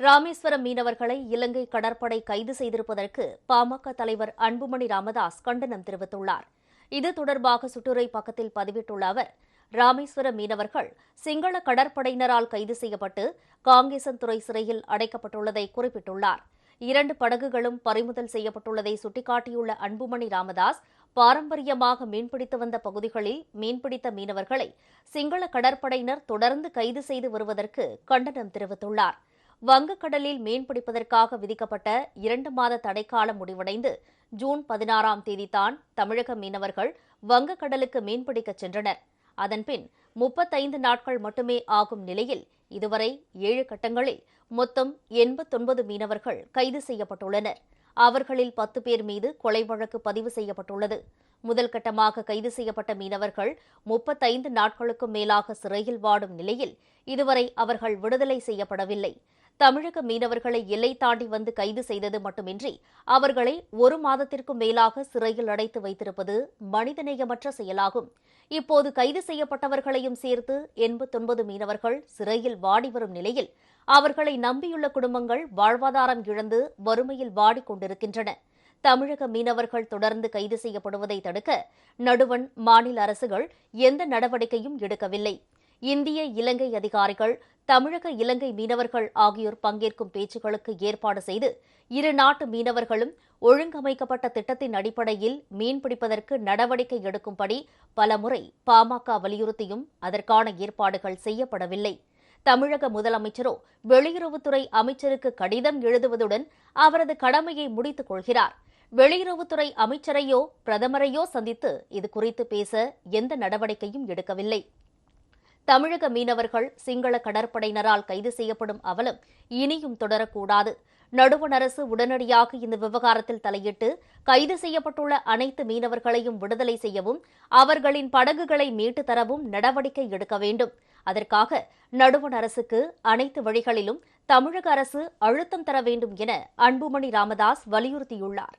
ராமேஸ்வரம் மீனவர்களை இலங்கை கடற்படை கைது செய்திருப்பதற்கு பாமக தலைவர் அன்புமணி ராமதாஸ் கண்டனம் தெரிவித்துள்ளார். இது தொடர்பாக சுட்டுரை பக்கத்தில் பதிவிட்டுள்ள அவர் ராமேஸ்வர மீனவர்கள் சிங்கள கடற்படையினரால் கைது செய்யப்பட்டு காங்கேசன்துறை சிறையில் அடைக்கப்பட்டுள்ளதை குறிப்பிட்டுள்ளார். இரண்டு படகுகளும் பறிமுதல் செய்யப்பட்டுள்ளதை சுட்டிக்காட்டியுள்ள அன்புமணி ராமதாஸ் பாரம்பரியமாக மீன்பிடித்து வந்த பகுதிகளில் மீன்பிடித்த மீனவர்களை சிங்கள கடற்படையினர் தொடர்ந்து கைது செய்து வருவதற்கு கண்டனம் தெரிவித்துள்ளார். வங்கக்கடலில் மீன்பிடிப்பதற்காக விதிக்கப்பட்ட இரண்டு மாத தடைக்காலம் முடிவடைந்து ஜூன் பதினாறாம் தேதிதான் தமிழக மீனவர்கள் வங்கக்கடலுக்கு மீன்பிடிக்கச் சென்றனர். அதன்பின் முப்பத்தைந்து நாட்கள் மட்டுமே ஆகும் நிலையில் இதுவரை ஏழு கட்டங்களில் மொத்தம் எண்பத்தொன்பது மீனவர்கள் கைது செய்யப்பட்டுள்ளனர். அவர்களில் பத்து பேர் மீது கொலை வழக்கு பதிவு செய்யப்பட்டுள்ளது. முதல் கட்டமாக கைது செய்யப்பட்ட மீனவர்கள் முப்பத்தைந்து நாட்களுக்கும் மேலாக சிறையில் வாடும் நிலையில் இதுவரை அவர்கள் விடுதலை செய்யப்படவில்லை. தமிழக மீனவர்களை எல்லை தாண்டி வந்து கைது செய்தது மட்டுமின்றி அவர்களை ஒரு மாதத்திற்கும் மேலாக சிறையில் அடைத்து வைத்திருப்பது மனிதநேயமற்ற செயலாகும். இப்போது கைது செய்யப்பட்டவர்களையும் சேர்த்து எண்பத்தொன்பது மீனவர்கள் சிறையில் வாடி வரும் நிலையில் அவர்களை நம்பியுள்ள குடும்பங்கள் வாழ்வாதாரம் இழந்து வறுமையில் வாடிக்கொண்டிருக்கின்றன தமிழக மீனவர்கள் தொடர்ந்து கைது செய்யப்படுவதை தடுக்க நடுவண் மாநில அரசுகள் எந்த நடவடிக்கையும் எடுக்கவில்லை. இந்திய இலங்கை அதிகாரிகள் தமிழக இலங்கை மீனவர்கள் ஆகியோர் பங்கேற்கும் பேச்சுக்களுக்கு ஏற்பாடு செய்து இரு நாட்டு மீனவர்களும் ஒழுங்கமைக்கப்பட்ட திட்டத்தின் அடிப்படையில் மீன்பிடிப்பதற்கு நடவடிக்கை எடுக்கும்படி பலமுறை பாமக வலியுறுத்தியும் அதற்கான ஏற்பாடுகள் செய்யப்படவில்லை. தமிழக முதலமைச்சரோ வெளியுறவுத்துறை அமைச்சருக்கு கடிதம் எழுதுவதுடன் அவரது கடமையை முடித்துக் கொள்கிறார். வெளியுறவுத்துறை அமைச்சரையோ பிரதமரையோ சந்தித்து இதுகுறித்து பேச எந்த நடவடிக்கையும் எடுக்கவில்லை. தமிழக மீனவர்கள் சிங்கள கடற்படையினரால் கைது செய்யப்படும் அவலம் இனியும் தொடரக்கூடாது. நடுவண் அரசு உடனடியாக இந்த விவகாரத்தில் தலையிட்டு கைது செய்யப்பட்டுள்ள அனைத்து மீனவர்களையும் விடுதலை செய்யவும் அவர்களின் படகுகளை மீட்டு தரவும் நடவடிக்கை எடுக்க வேண்டும். அதற்காக நடுவண் அரசுக்கு அனைத்து வழிகளிலும் தமிழக அரசு அழுத்தம் தர வேண்டும் என அன்புமணி ராமதாஸ் வலியுறுத்தியுள்ளார்.